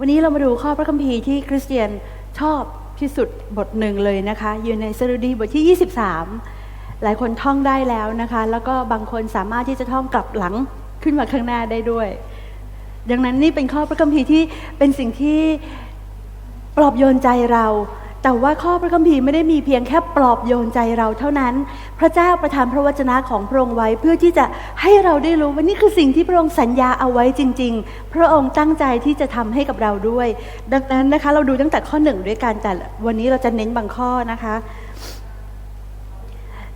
วันนี้เรามาดูข้อพระคัมภีร์ที่คริสเตียนชอบที่สุดบทหนึ่งเลยนะคะ อยู่ในสดุดีบทที่ 23 หลายคนท่องได้แล้วนะคะ แล้วก็บางคนสามารถที่จะท่องกลับหลังขึ้นมาข้างหน้าได้ด้วย ดังนั้นนี่เป็นข้อพระคัมภีร์ที่เป็นสิ่งที่ปลอบโยนใจเรา แต่ว่าข้อพระคัมภีร์ไม่ได้มีเพียงแค่ปลอบโยนใจเราเท่านั้น พระเจ้าประทานพระวจนะของพระองค์ไว้เพื่อที่จะให้เราได้รู้ว่านี่คือสิ่งที่พระองค์สัญญาเอาไว้จริง ๆ พระองค์ตั้งใจที่จะทำให้กับเราด้วย ดังนั้นนะคะเราดูตั้งแต่ข้อหนึ่งด้วยกันแต่วันนี้เราจะเน้นบางข้อนะคะ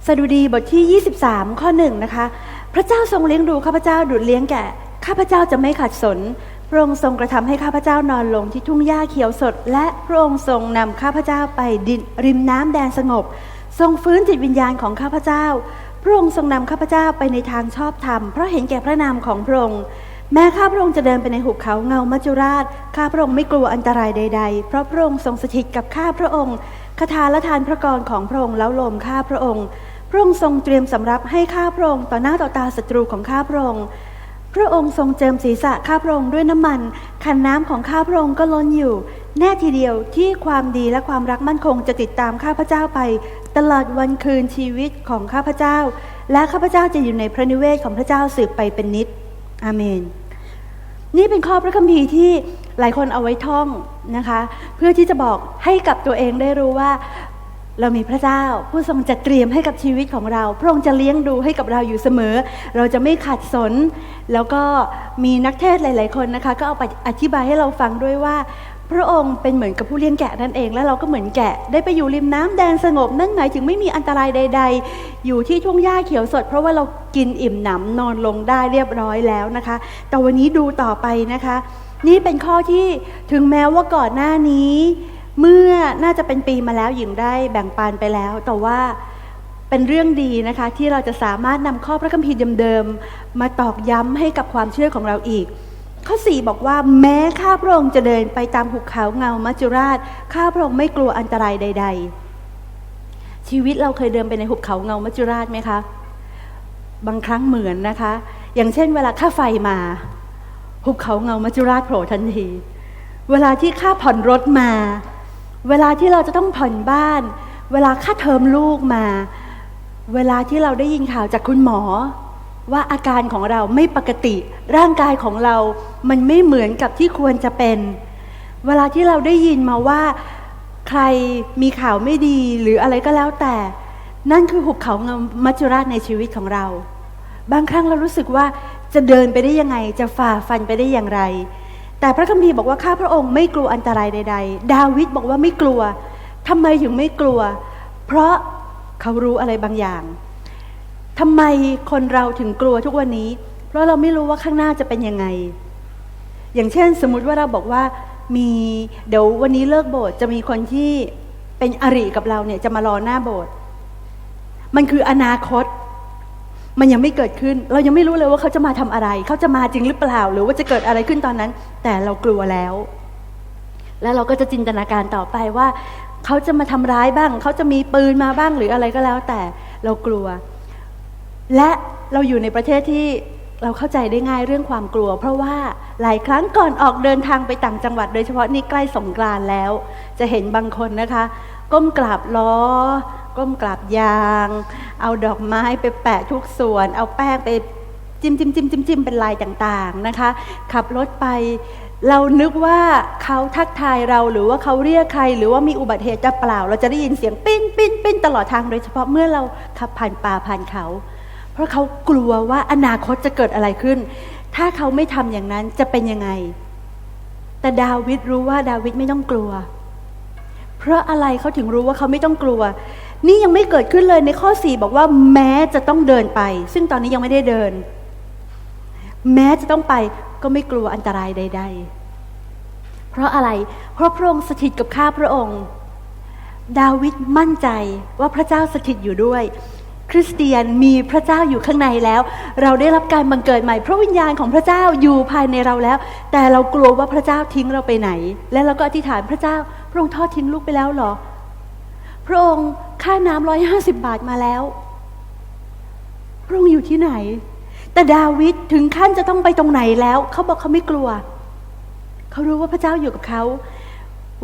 สดุดีบทที่ 23 ข้อหนึ่งนะคะ พระเจ้าทรงเลี้ยงดูข้าพเจ้าดุดเลี้ยงแก่ข้าพเจ้าจะไม่ขัดสน ระองค์ทรงกระทำให้ข้าพเจ้านอนลงที่ทุ่งหญ้าเขียวสด และพระองค์ทรงนำข้าพเจ้าไปดินริมน้ำแดนสงบ ทรงฟื้นจิตวิญญาณของข้าพเจ้า พระองค์ทรงนำข้าพเจ้าไปในทางชอบธรรม เพราะเห็นแก่พระนามของพระองค์แม้ข้าพระองค์จะเดินไปในหุบเขาเงามัจจุราช ข้าพระองค์ไม่กลัวอันตรายใด ๆ เพราะพระองค์ทรงสถิตกับข้าพระองค์คาถาและทานพระกรของพระองค์แล้วลมข้าพระองค์ พระองค์ทรงเตรียมสำรับให้ข้าพระองค์ต่อหน้าต่อตาศัตรูของข้าพระองค์ พระองค์ทรงเจิมศีรษะข้าพระองค์ด้วยน้ำมัน ขันน้ำของข้าพระองค์ก็ล้นอยู่ แน่ทีเดียวที่ความดีและความรักมั่นคงจะติดตามข้าพเจ้าไป ตลอดวันคืนชีวิตของข้าพเจ้า และข้าพเจ้าจะอยู่ในพระนิเวศของพระเจ้าสืบไปเป็นนิจอาเมน นี่เป็นข้อพระคัมภีร์ที่หลายคนเอาไว้ท่องนะคะ เพื่อที่จะบอกให้กับตัวเองได้รู้ว่า เรามีพระเจ้าผู้ทรงจัดเตรียมให้กับชีวิตของเรา พระองค์จะเลี้ยงดูให้กับเราอยู่เสมอ เราจะไม่ขาดสน แล้วก็มีนักเทศน์หลาย ๆ คนนะคะ ก็เอาไปอธิบายให้เราฟังด้วยว่า พระองค์เป็นเหมือนกับผู้เลี้ยงแกะนั่นเอง และเราก็เหมือนแกะได้ไปอยู่ริมน้ำแดนสงบนั่นหมายถึงไม่มีอันตรายใด ๆ อยู่ที่ทุ่งหญ้าเขียวสด เพราะว่าเรากินอิ่มหนำนอนลงได้เรียบร้อยแล้วนะคะ แต่วันนี้ดูต่อไปนะคะ นี่เป็นข้อที่ถึงแม้ว่าก่อนหน้านี้ เมื่อน่าจะเป็นปีมาแล้วหญิงได้แบ่งปันไปแล้ว แต่ว่าเป็นเรื่องดีนะคะที่เราจะสามารถนำข้อพระคัมภีร์เดิมๆมาตอกย้ำให้กับความเชื่อของเราอีก ข้อ 4 บอกว่าแม้ข้าพระองค์จะเดินไปตามหุบเขาเงามัจจุราชข้าพระองค์ไม่กลัวอันตรายใด ๆ ชีวิตเราเคยเดินไปในหุบเขาเงามัจจุราชไหมคะบางครั้งเหมือนนะคะ อย่างเช่น เวลาค่าไฟมาหุบเขาเงามัจจุราชโผล่ทันที เวลาที่ค่าผ่อนรถมา เวลาที่เราจะต้องผ่อนบ้าน เวลาค่าเทอมลูกมา เวลาที่เราได้ยินข่าวจากคุณหมอ ว่าอาการของเราไม่ปกติ ร่างกายของเรามันไม่เหมือนกับที่ควรจะเป็น เวลาที่เราได้ยินมาว่าใครมีข่าวไม่ดีหรืออะไรก็แล้วแต่ นั่นคือหุบเขาเงามัจจุราชในชีวิตของเรา บางครั้งเรารู้สึกว่าจะเดินไปได้ยังไง จะฝ่าฟันไปได้อย่างไร แต่พระคัมภีร์บอกว่าข้าพระองค์ไม่กลัวอันตรายใด ๆ ดาวิดบอกว่าไม่กลัวทำไมถึงไม่กลัว เพราะเขารู้อะไรบางอย่างทำไมคนเราถึงกลัวทุกวันนี้ เพราะเราไม่รู้ว่าข้างหน้าจะเป็นยังไง อย่างเช่น สมมุติว่าเราบอกว่ามีเดี๋ยววันนี้เลิกโบสถ์จะมีคนที่เป็นอริกับเราเนี่ยจะมารอหน้าโบสถ์มันคืออนาคต มันยังไม่เกิดขึ้น เรายังไม่รู้เลยว่าเขาจะมาทำอะไร เขาจะมาจริงหรือเปล่า หรือว่าจะเกิดอะไรขึ้นตอนนั้น แต่เรากลัวแล้ว แล้วเราก็จะจินตนาการต่อไปว่า เขาจะมาทำร้ายบ้าง เขาจะมีปืนมาบ้างหรืออะไรก็แล้ว แต่เรากลัว และเราอยู่ในประเทศที่เราเข้าใจได้ง่ายเรื่องความกลัว เพราะว่าหลายครั้งก่อนออกเดินทางไปต่างจังหวัด โดยเฉพาะนี่ใกล้สงกรานแล้ว จะเห็นบางคนนะคะ ก้มกราบล้อ ก้มกราบยาง เอาดอกไม้ไปแปะทุกส่วน เอาแป้งไปจิ้มจิ้มจิ้มจิ้มจิ้มเป็นลายต่างๆนะคะ ขับรถไปเรานึกว่าเขาทักทายเราหรือว่าเขาเรียกใคร หรือว่ามีอุบัติเหตุจะเปล่า เราจะได้ยินเสียงปิ้นปิ้นปิ้นตลอดทางโดยเฉพาะเมื่อเราขับผ่านป่าผ่านเขา เพราะเขากลัวว่าอนาคตจะเกิดอะไรขึ้น ถ้าเขาไม่ทำอย่างนั้นจะเป็นยังไง แต่ดาวิดรู้ว่าดาวิดไม่ต้องกลัว เพราะอะไรเขาถึงรู้ว่าเขาไม่ต้องกลัว นี่ยังไม่เกิดขึ้นเลยในข้อสี่บอกว่าแม้จะต้องเดินไป ซึ่งตอนนี้ยังไม่ได้เดิน แม้จะต้องไปก็ไม่กลัวอันตรายใด ๆ เพราะอะไร เพราะพระองค์สถิตกับข้าพระองค์ ดาวิดมั่นใจว่าพระเจ้าสถิตอยู่ด้วย คริสเตียนมีพระเจ้าอยู่ข้างในแล้ว เราได้รับการบังเกิดใหม่ พระวิญญาณของพระเจ้าอยู่ภายในเราแล้ว แต่เรากลัวว่าพระเจ้าทิ้งเราไปไหน และเราก็อธิษฐานพระเจ้า พระองค์ทอดทิ้งลูกไปแล้วหรอ พระองค์ค่าน้ำร้อยห้าสิบบาทมาแล้ว พระองค์อยู่ที่ไหน แต่ดาวิดถึงขั้นจะต้องไปตรงไหนแล้ว เขาบอกเขาไม่กลัว เขารู้ว่าพระเจ้าอยู่กับเขา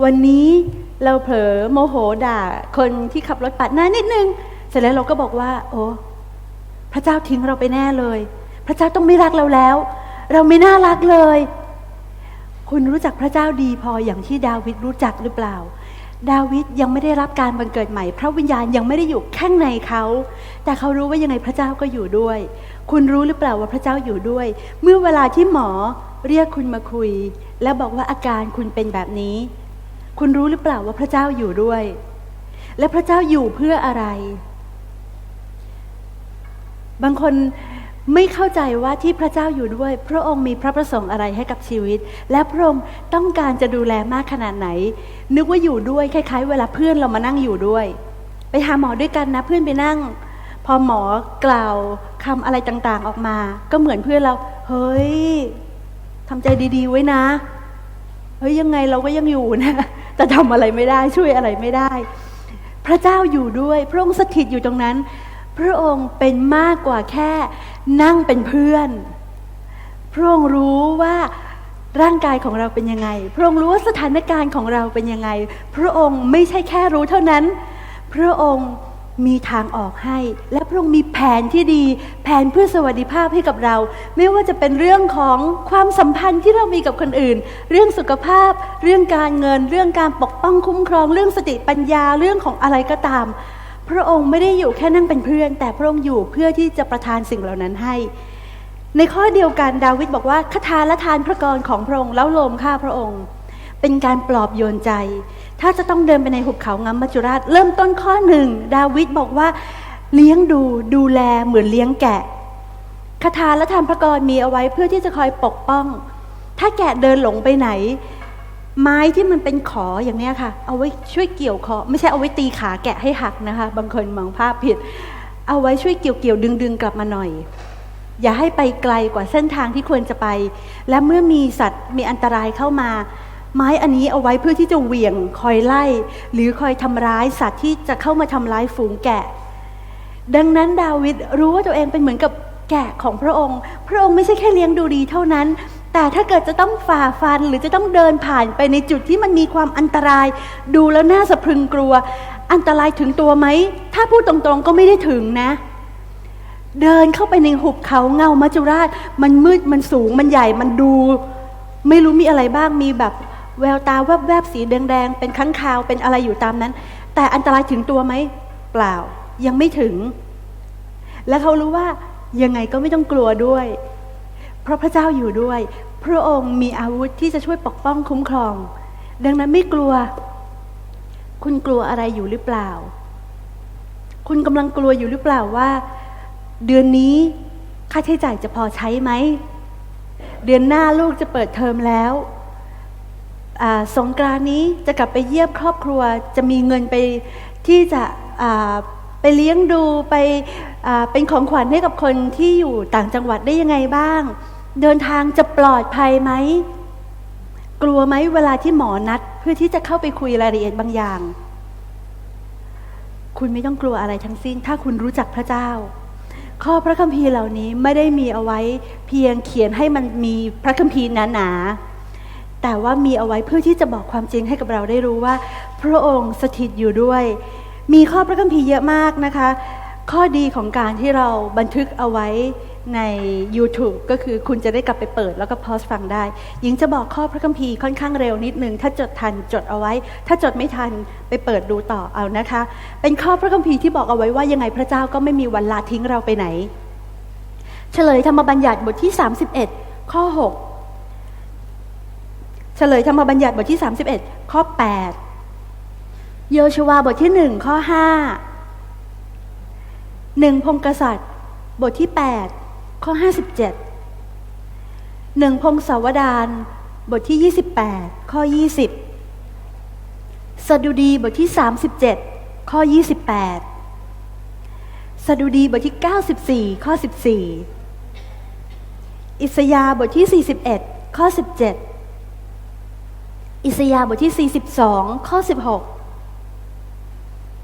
วันนี้เราเผลอโมโหด่า คนที่ขับรถปาดหน้านิดนึง เสร็จแล้วเราก็บอกว่า โอ้พระเจ้าทิ้งเราไปแน่เลย พระเจ้าต้องไม่รักเราแล้ว เราไม่น่ารักเลย คุณรู้จักพระเจ้าดีพออย่างที่ดาวิดรู้จักหรือเปล่า ดาวิดยังไม่ได้รับการบังเกิดใหม่ พระวิญญาณยังไม่ได้อยู่ข้างในเขา แต่เขารู้ว่ายังไงพระเจ้าก็อยู่ด้วย คุณรู้หรือเปล่าว่าพระเจ้าอยู่ด้วย เมื่อเวลาที่หมอเรียกคุณมาคุย แล้วบอกว่าอาการคุณเป็นแบบนี้ คุณรู้หรือเปล่าว่าพระเจ้าอยู่ด้วย และพระเจ้าอยู่เพื่ออะไร บางคน ไม่เข้าใจว่าที่พระเจ้าอยู่ด้วย พระองค์มีพระประสงค์อะไรให้กับชีวิต และพระองค์ต้องการจะดูแลมากขนาดไหน นึกว่าอยู่ด้วยคล้ายๆ เวลาเพื่อนเรามานั่งอยู่ด้วย ไปหาหมอด้วยกันนะเพื่อนไปนั่ง พอหมอกล่าวคำอะไรต่างๆออกมา ก็เหมือนเพื่อนเรา เฮ้ยทำใจดีๆไว้นะ เฮ้ยยังไงเราก็ยังอยู่นะแต่ทำอะไรไม่ได้ช่วยอะไรไม่ได้ พระเจ้าอยู่ด้วย พระองค์สถิตอยู่ตรงนั้น พระองค์เป็นมากกว่าแค่ นั่งเป็นเพื่อน พระองค์รู้ว่าร่างกายของเราเป็นยังไง พระองค์รู้ว่าสถานการณ์ของเราเป็นยังไง พระองค์ไม่ใช่แค่รู้เท่านั้น พระองค์มีทางออกให้ และพระองค์มีแผนที่ดี แผนเพื่อสวัสดิภาพให้กับเรา ไม่ว่าจะเป็นเรื่องของความสัมพันธ์ที่เรามีกับคนอื่น เรื่องสุขภาพ เรื่องการเงิน เรื่องการปกป้องคุ้มครอง เรื่องสติปัญญา เรื่องของอะไรก็ตาม พระองค์ไม่ได้อยู่แค่นั่งเป็นเพื่อน แต่พระองค์อยู่เพื่อที่จะประทานสิ่งเหล่านั้นให้ ในข้อเดียวกันดาวิดบอกว่าคาถาและทานพระกรของพระองค์แล้วโลมข้าพระองค์ เป็นการปลอบโยนใจ ถ้าจะต้องเดินไปในหุบเขางัมมัจจุราช เริ่มต้นข้อหนึ่งดาวิดบอกว่าเลี้ยงดูดูแลเหมือนเลี้ยงแกะคาถาและทานพระกรมีเอาไว้เพื่อที่จะคอยปกป้อง ถ้าแกะเดินหลงไปไหน ไม้ที่มันเป็นขออย่างเนี้ยค่ะ เอาไว้ช่วยเกี่ยวคอไม่ใช่เอาไว้ตีขาแกะให้หักนะคะ บางคนมองภาพผิด เอาไว้ช่วยเกี่ยวเกี่ยวดึงดึงกลับมาหน่อย อย่าให้ไปไกลกว่าเส้นทางที่ควรจะไป และเมื่อมีสัตว์มีอันตรายเข้ามา ไม้อันนี้เอาไว้เพื่อที่จะเหวี่ยงคอยไล่ หรือคอยทำร้ายสัตว์ที่จะเข้ามาทำร้ายฝูงแกะ ดังนั้นดาวิดรู้ว่าตัวเองเป็นเหมือนกับแกะของพระองค์ พระองค์ไม่ใช่แค่เลี้ยงดูดีเท่านั้น แต่ถ้าเกิดจะต้องฝ่าฟันหรือจะต้องเดินผ่านไปในจุดที่มันมีความอันตราย ดูแล้วน่าสะพรึงกลัว อันตรายถึงตัวไหม ถ้าพูดตรงๆก็ไม่ได้ถึงนะ เดินเข้าไปในหุบเขาเงามัจจุราช มันมืดมันสูงมันใหญ่มันดู ไม่รู้มีอะไรบ้างมีแบบแววตาแวบๆสีแดงๆเป็นค้างคาวเป็นอะไรอยู่ตามนั้น แต่อันตรายถึงตัวไหมเปล่ายังไม่ถึง และเขารู้ว่ายังไงก็ไม่ต้องกลัวด้วย เพราะพระเจ้าอยู่ด้วย พระองค์มีอาวุธที่จะช่วยปกป้องคุ้มครอง ดังนั้นไม่กลัว คุณกลัวอะไรอยู่หรือเปล่า คุณกำลังกลัวอยู่หรือเปล่าว่า เดือนนี้ค่าใช้จ่ายจะพอใช้ไหม เดือนหน้าลูกจะเปิดเทอมแล้วสงกรานนี้จะกลับไปเยี่ยมครอบครัว จะมีเงินไปที่จะไปเลี้ยงดูไปเป็นของขวัญให้กับคนที่อยู่ต่างจังหวัดได้ยังไงบ้าง เดินทางจะปลอดภัยไหม กลัวไหมเวลาที่หมอนัด เพื่อที่จะเข้าไปคุยรายละเอียดบางอย่าง คุณไม่ต้องกลัวอะไรทั้งสิ้น ถ้าคุณรู้จักพระเจ้า ข้อพระคัมภีร์เหล่านี้ไม่ได้มีเอาไว้เพียงเขียนให้มันมีพระคัมภีร์หนาๆแต่ว่ามีเอาไว้เพื่อที่จะบอกความจริงให้กับเราได้รู้ว่า พระองค์สถิตอยู่ด้วย มีข้อพระคัมภีร์เยอะมากนะคะ ข้อดีของการที่เราบันทึกเอาไว้ใน YouTube ก็คือคุณจะได้กลับไปเปิดแล้วก็พอสฟังได้ หญิงจะบอกข้อพระคัมภีร์ค่อนข้างเร็วนิดนึง ถ้าจดทันจดเอาไว้ ถ้าจดไม่ทันไปเปิดดูต่อเอานะคะ เป็นข้อพระคัมภีร์ที่บอกเอาไว้ว่ายังไงพระเจ้าก็ไม่มีวันละทิ้งเราไปไหน เฉลยธรรมบัญญัติบทที่ 31 ข้อ 6 เฉลยธรรมบัญญัติบทที่ 31 ข้อ 8 โยชวาบทที่หนึ่งข้อห้า หนึ่งพงกษัตริย์ บทที่แปดข้อห้าสิบเจ็ดหนึ่งพงศาวดารบทที่ยี่สิบแปดข้อยี่สิบสดุดีบทที่สามสิบเจ็ดข้อยี่สิบแปดสดุดีบทที่เก้าสิบสี่ข้อสิบสี่อิสยาบทที่สี่สิบเอ็ดข้อสิบเจ็ดอิสยาบทที่สี่สิบสองข้อสิบหก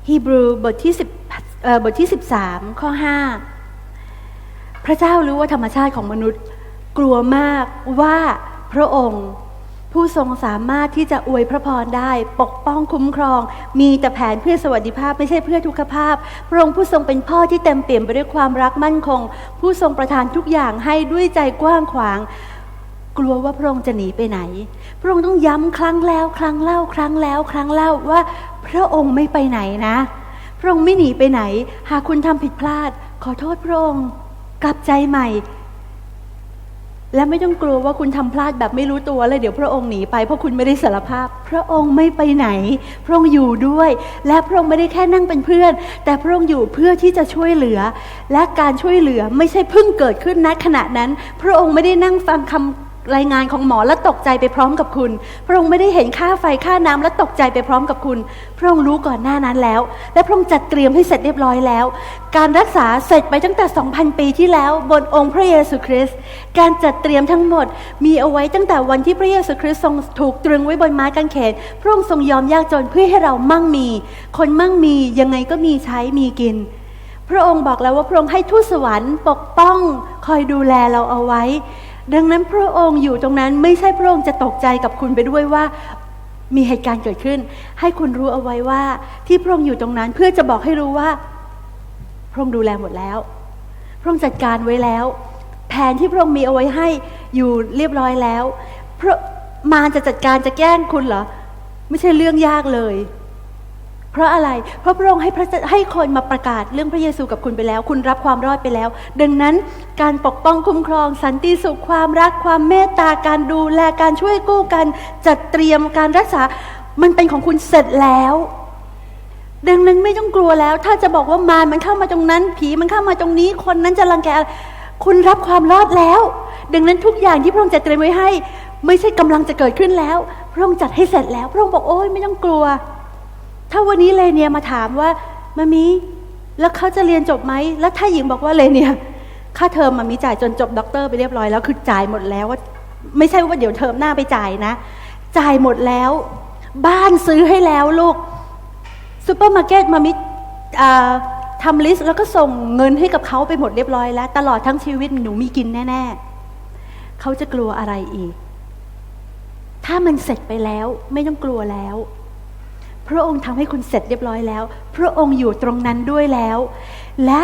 ฮีบรูบทที่สิ บทที่สิบสามข้อห้าพระเจ้ารู้ว่าธรรมชาติของมนุษย์กลัวมากว่าพระองค์ผู้ทรงสามารถที่จะอวยพระพรได้ ปกป้องคุ้มครอง มีแต่แผนเพื่อสวัสดิภาพไม่ใช่เพื่อทุกขภาพ พระองค์ผู้ทรงเป็นพ่อที่เต็มเปี่ยมไปด้วยความรักมั่นคง ผู้ทรงประทานทุกอย่างให้ด้วยใจกว้างขวาง กลัวว่าพระองค์จะหนีไปไหน พระองค์ต้องย้ำครั้งแล้ว ครั้งเล่า ครั้งแล้ว ครั้งเล่าว่า พระองค์ไม่ไปไหนนะ ระองค์ไม่หนีไปไหน หากคุณทำผิดพลาด ขอโทษพระองค์กลับใจใหม่ และไม่ต้องกลัวว่าคุณทำพลาดแบบไม่รู้ตัวเลยเดี๋ยวพระองค์หนีไปเพราะคุณไม่ได้สารภาพ พระองค์ไม่ไปไหน พระองค์อยู่ด้วย และพระองค์ไม่ได้แค่นั่งเป็นเพื่อน แต่พระองค์อยู่เพื่อที่จะช่วยเหลือ และการช่วยเหลือไม่ใช่เพิ่งเกิดขึ้นณขณะนั้น พระองค์ไม่ได้นั่งฟังคำ รายงานของหมอและตกใจไปพร้อมกับคุณ พระองค์ไม่ได้เห็นค่าไฟค่าน้ำและตกใจไปพร้อมกับคุณ พระองค์รู้ก่อนหน้านั้นแล้ว และพระองค์จัดเตรียมให้เสร็จเรียบร้อยแล้ว การรักษาเสร็จไปตั้งแต่ 2,000 ปีที่แล้ว บนองค์พระเยซูคริสต์การจัดเตรียมทั้งหมด มีเอาไว้ตั้งแต่วันที่พระเยซูคริสต์ทรงถูกตรึงไว้บนไม้กางเขนพระองค์ทรงยอมยากจนเพื่อให้เรามั่งมี คนมั่งมียังไงก็มีใช้มีกินพระองค์บอกแล้วว่าพระองค์ให้ทูตสวรรค์ปกป้อง คอยดูแลเราเอาไว้ ดังนั้นพระองค์อยู่ตรงนั้นไม่ใช่พระองค์จะตกใจกับคุณไปด้วยว่ามีเหตุการณ์เกิดขึ้น ให้คุณรู้เอาไว้ว่า ที่พระองค์อยู่ตรงนั้นเพื่อจะบอกให้รู้ว่า พระองค์ดูแลหมดแล้ว พระองค์จัดการไว้แล้ว แผนที่พระองค์มีเอาไว้ให้อยู่เรียบร้อยแล้วพระมารจะจัดการจะแกล้งคุณเหรอ ไม่ใช่เรื่องยากเลย เพราะอะไร เพราะพระองค์ให้พระให้คนมาประกาศเรื่องพระเยซูกับคุณไปแล้ว คุณรับความรอดไปแล้ว ดังนั้นการปกป้องคุ้มครองสันติสุขความรักความเมตตาการดูแลการช่วยกู้กันจัดเตรียมการรักษา มันเป็นของคุณเสร็จแล้วดังนั้นไม่ต้องกลัวแล้ว ถ้าจะบอกว่ามารมันเข้ามาตรงนั้น ผีมันเข้ามาตรงนี้ คนนั้นจะรังแกคุณรับความรอดแล้ว ดังนั้นทุกอย่างที่พระองค์จัดเตรียมไว้ให้ ไม่ใช่กำลังจะเกิดขึ้นแล้ว พระองค์จัดให้เสร็จแล้ว พระองค์บอกโอ้ยไม่ต้องกลัว ถ้าวันนี้เลเนียมาถามว่ามามีแล้วเขาจะเรียนจบไหม แล้วถ้าหญิงบอกว่าเลเนียค่าเทอมมามีจ่ายจนจบด็อกเตอร์ไปเรียบร้อยแล้วคือจ่ายหมดแล้วว่าไม่ใช่ว่าเดี๋ยวเทอมหน้าไปจ่ายนะ จ่ายหมดแล้ว บ้านซื้อให้แล้วลูกซูเปอร์มาร์เก็ตมามิทำลิสต์แล้วก็ส่งเงินให้กับเขาไปหมดเรียบร้อยแล้ว ตลอดทั้งชีวิตหนูมีกินแน่ ๆ เขาจะกลัวอะไรอีก ถ้ามันเสร็จไปแล้วไม่ต้องกลัวแล้ว พระองค์ทำให้คุณเสร็จเรียบร้อยแล้ว พระองค์อยู่ตรงนั้นด้วยแล้ว และ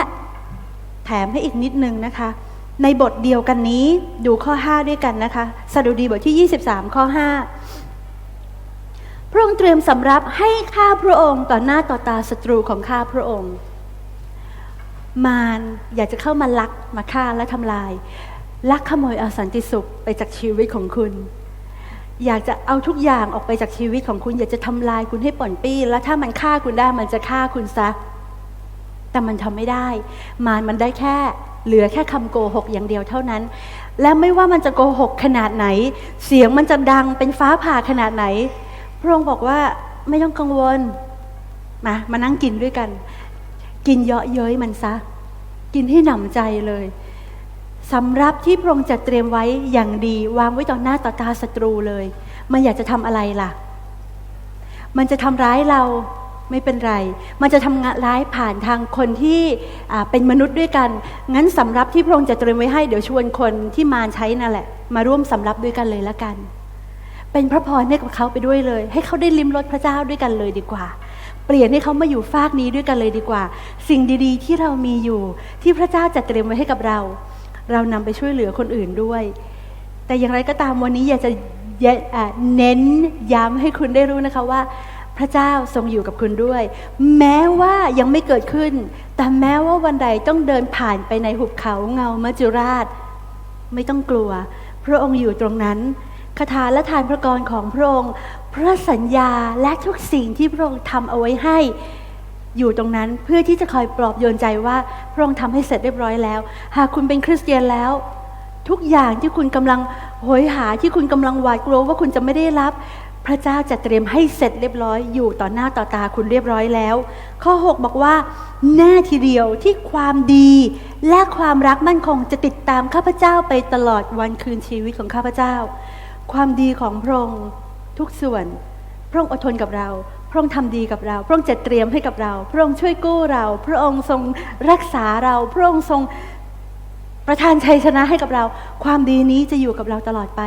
แถมให้อีกนิดนึงนะคะ ในบทเดียวกันนี้ดูข้อ 5 ด้วยกันนะคะสดุดีบทที่ 23 ข้อ 5 พระองค์เตรียมสำรับให้ข้าพระองค์ต่อหน้าต่อตาศัตรูของข้าพระองค์ มารอยากจะเข้ามาลักมาฆ่าและทำลาย ลักขโมยเอาสันติสุขไปจากชีวิตของคุณ อยากจะเอาทุกอย่างออกไปจากชีวิตของคุณ อยากจะทำลายคุณให้ป่อนปี้ แล้วถ้ามันฆ่าคุณได้มันจะฆ่าคุณซะ แต่มันทำไม่ได้ มารมันได้แค่ เหลือแค่คำโกหกอย่างเดียวเท่านั้น และไม่ว่ามันจะโกหกขนาดไหน เสียงมันจะดังเป็นฟ้าผ่าขนาดไหน พระองค์บอกว่าไม่ต้องกังวล มามานั่งกินด้วยกัน กินเยาะเย้ยมันซะ กินให้หนำใจเลย สำรับที่พระองค์จัดเตรียมไว้อย่างดี วางไว้ต่อหน้าต่อตาศัตรูเลย มันอยากจะทำอะไรล่ะ มันจะทำร้ายเราไม่เป็นไร มันจะทำร้ายผ่านทางคนที่เป็นมนุษย์ด้วยกัน งั้นสำรับที่พระองค์จะเตรียมไว้ให้เดี๋ยวชวนคนที่มาใช้นั่นแหละ มาร่วมสำรับด้วยกันเลยละกัน เป็นพระพรให้กับเขาไปด้วยเลย ให้เขาได้ลิ้มรสพระเจ้าด้วยกันเลยดีกว่า เปลี่ยนให้เขามาอยู่ฟากนี้ด้วยกันเลยดีกว่า สิ่งดีๆ ที่เรามีอยู่ที่พระเจ้าจัดเตรียมไว้ให้กับเรา เรานำไปช่วยเหลือคนอื่นด้วย แต่อย่างไรก็ตามวันนี้อยากจะเยอ่าเน้นย้ำให้คุณได้รู้นะคะว่า พระเจ้าทรงอยู่กับคุณด้วย แม้ว่ายังไม่เกิดขึ้น แต่แม้ว่าวันใดต้องเดินผ่านไปในหุบเขาเงามัจจุราช ไม่ต้องกลัว พระองค์อยู่ตรงนั้นคาถาและทานพระกรของพระองค์ พระสัญญาและทุกสิ่งที่พระองค์ทำเอาไว้ให้ อยู่ตรงนั้นเพื่อที่จะคอยปลอบโยนใจว่าพระองค์ทำให้เสร็จเรียบร้อยแล้ว หากคุณเป็นคริสเตียนแล้ว ทุกอย่างที่คุณกำลังโหยหาที่คุณกำลังหวาดกลัวว่าคุณจะไม่ได้รับ พระเจ้าจะเตรียมให้เสร็จเรียบร้อยอยู่ต่อหน้าต่อตาคุณเรียบร้อยแล้ว ข้อ 6 บอกว่า แน่ทีเดียวที่ความดี และความรักมั่นคงจะติดตามข้าพเจ้าไปตลอดวันคืนชีวิตของข้าพเจ้า ความดีของพระองค์ทุกส่วนพระองค์อดทนกับเรา พระองค์ทำดีกับเรา พระองค์จัดเตรียมให้กับเรา พระองค์ช่วยกู้เรา พระองค์ทรงรักษาเรา พระองค์ทรงประทานชัยชนะให้กับเรา ความดีนี้จะอยู่กับเราตลอดไป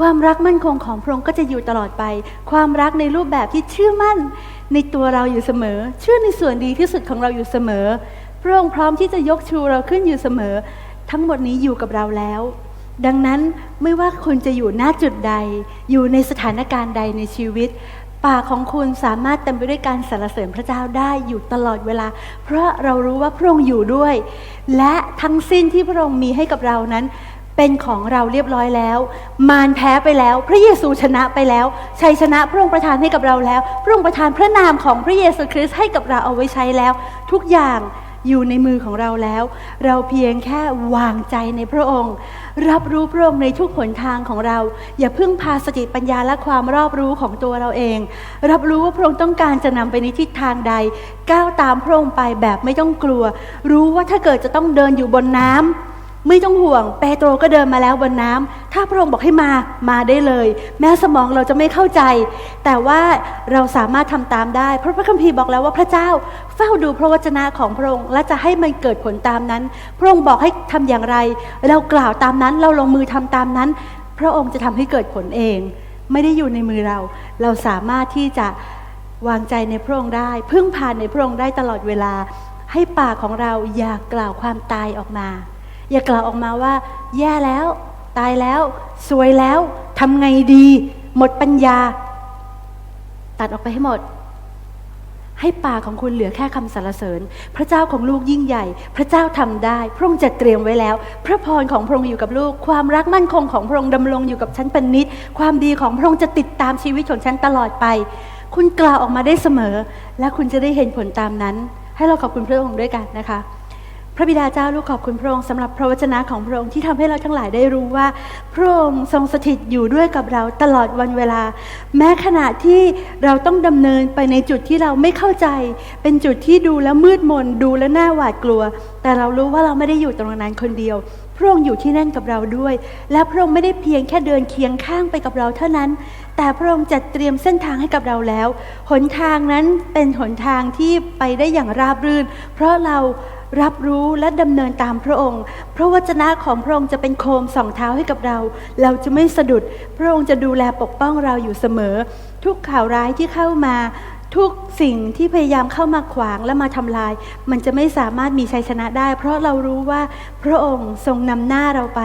ความรักมั่นคงของพระองค์ก็จะอยู่ตลอดไป ความรักในรูปแบบที่เชื่อมั่นในตัวเราอยู่เสมอ เชื่อในส่วนดีที่สุดของเราอยู่เสมอ พระองค์พร้อมที่จะยกชูเราขึ้นอยู่เสมอ ทั้งหมดนี้อยู่กับเราแล้ว ดังนั้นไม่ว่าคุณจะอยู่หน้าจุดใด อยู่ในสถานการณ์ใดในชีวิต ปากของคุณสามารถเต็มไปด้วยการสรรเสริญพระเจ้าได้อยู่ตลอดเวลา เพราะเรารู้ว่าพระองค์อยู่ด้วย และทั้งสิ้นที่พระองค์มีให้กับเรานั้น เป็นของเราเรียบร้อยแล้ว มารแพ้ไปแล้ว พระเยซูชนะไปแล้วชัยชนะพระองค์ประทานให้กับเราแล้ว พระองค์ประทานพระนามของพระเยซูคริสต์ให้กับเราเอาไว้ใช้แล้ว ทุกอย่างอยู่ในมือของเราแล้ว เราเพียงแค่วางใจในพระองค์ รับรู้พระองค์ในทุกหนทางของเรา อย่าพึ่งพาสติปัญญาและความรอบรู้ของตัวเราเอง รับรู้ว่าพระองค์ต้องการจะนำไปในทิศทางใด ก้าวตามพระองค์ไปแบบไม่ต้องกลัว รู้ว่าถ้าเกิดจะต้องเดินอยู่บนน้ำ ไม่ต้องห่วง เปโตรก็เดินมาแล้วบนน้ำถ้าพระองค์บอกให้มามาได้เลย แม้สมองเราจะไม่เข้าใจ แต่ว่าเราสามารถทำตามได้ เพราะพระคัมภีร์บอกแล้วว่าพระเจ้าเฝ้าดูพระวจนะของพระองค์และจะให้มันเกิดผลตามนั้น พระองค์บอกให้ทำอย่างไร เรากล่าวตามนั้นเราลงมือทำตามนั้น พระองค์จะทำให้เกิดผลเอง ไม่ได้อยู่ในมือเรา เราสามารถที่จะวางใจในพระองค์ได้ พึ่งพาในพระองค์ได้ตลอดเวลา ให้ปากของเราอย่ากกล่าวความตายออกมา อย่ากล่าวออกมาว่า แย่แล้ว ตายแล้ว สวยแล้วทำไงดี หมดปัญญา ตัดออกไปให้หมด ให้ปากของคุณเหลือแค่คำสรรเสริญ พระเจ้าของลูกยิ่งใหญ่ พระเจ้าทำได้ พระองค์จัดเตรียมไว้แล้ว พระพรของพระองค์อยู่กับลูก ความรักมั่นคงของพระองค์ดำรงอยู่กับฉันเป็นนิด ความดีของพระองค์จะติดตามชีวิตของฉันตลอดไป คุณกล่าวออกมาได้เสมอ และคุณจะได้เห็นผลตามนั้น ให้เราขอบคุณพระองค์ด้วยกันนะคะ พระบิดาเจ้าลูกขอบคุณพระองค์สำหรับพระวจนะของพระองค์ที่ทำให้เราทั้งหลายได้รู้ว่า พระองค์ทรงสถิตอยู่ด้วยกับเราตลอดวันเวลา แม้ขณะที่เราต้องดำเนินไปในจุดที่เราไม่เข้าใจ เป็นจุดที่ดูแล้วมืดมนดูแล้วน่าหวาดกลัว แต่เรารู้ว่าเราไม่ได้อยู่ตรงนั้นคนเดียว พระองค์อยู่ที่นั่นกับเราด้วย และพระองค์ไม่ได้เพียงแค่เดินเคียงข้างไปกับเราเท่านั้น แต่พระองค์จัดเตรียมเส้นทางให้กับเราแล้วหนทางนั้นเป็นหนทางที่ไปได้อย่างราบรื่น เพราะเรา รับรู้และดำเนินตามพระองค์ พระวจนะของพระองค์จะเป็นโคมส่องเท้าให้กับเรา เราจะไม่สะดุด พระองค์จะดูแลปกป้องเราอยู่เสมอ ทุกข่าวร้ายที่เข้ามา ทุกสิ่งที่พยายามเข้ามาขวางและมาทำลาย มันจะไม่สามารถมีชัยชนะได้ เพราะเรารู้ว่าพระองค์ทรงนำหน้าเราไป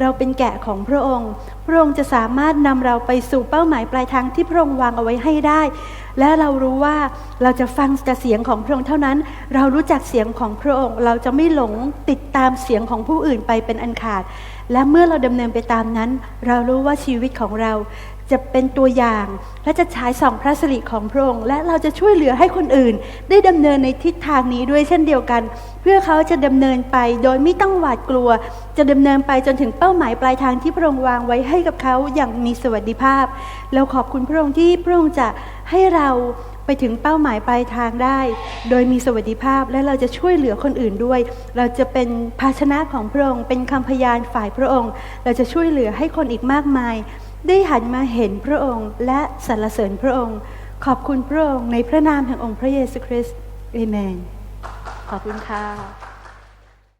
เราเป็นแกะของพระองค์ พระองค์จะสามารถนำเราไปสู่เป้าหมายปลายทางที่พระองค์วางเอาไว้ให้ได้ และเรารู้ว่าเราจะฟังแต่เสียงของพระองค์เท่านั้น เรารู้จักเสียงของพระองค์ เราจะไม่หลงติดตามเสียงของผู้อื่นไปเป็นอันขาด และเมื่อเราดำเนินไปตามนั้น เรารู้ว่าชีวิตของเรา จะเป็นตัวอย่างและจะฉายส่องพระสิริของพระองค์ และเราจะช่วยเหลือให้คนอื่น ได้ดำเนินในทิศทางนี้ด้วยเช่นเดียวกัน เพื่อเขาจะดำเนินไปโดยไม่ต้องหวาดกลัว จะดำเนินไปจนถึงเป้าหมายปลายทางที่พระองค์วางไว้ให้กับเขาอย่างมีสวัสดิภาพ เราขอบคุณพระองค์ที่พระองค์จะให้เราไปถึงเป้าหมายปลายทางได้ โดยมีสวัสดิภาพและเราจะช่วยเหลือคนอื่นด้วย เราจะเป็นภาชนะของพระองค์ เป็นคำพยานฝ่ายพระองค์ เราจะช่วยเหลือให้คนอีกมากมาย ได้หันมาเห็นพระองค์ และสรรเสริญพระองค์ ขอบคุณพระองค์ในพระนามแห่งองค์พระเยซูคริสต์เอเมน ขอบคุณค่ะ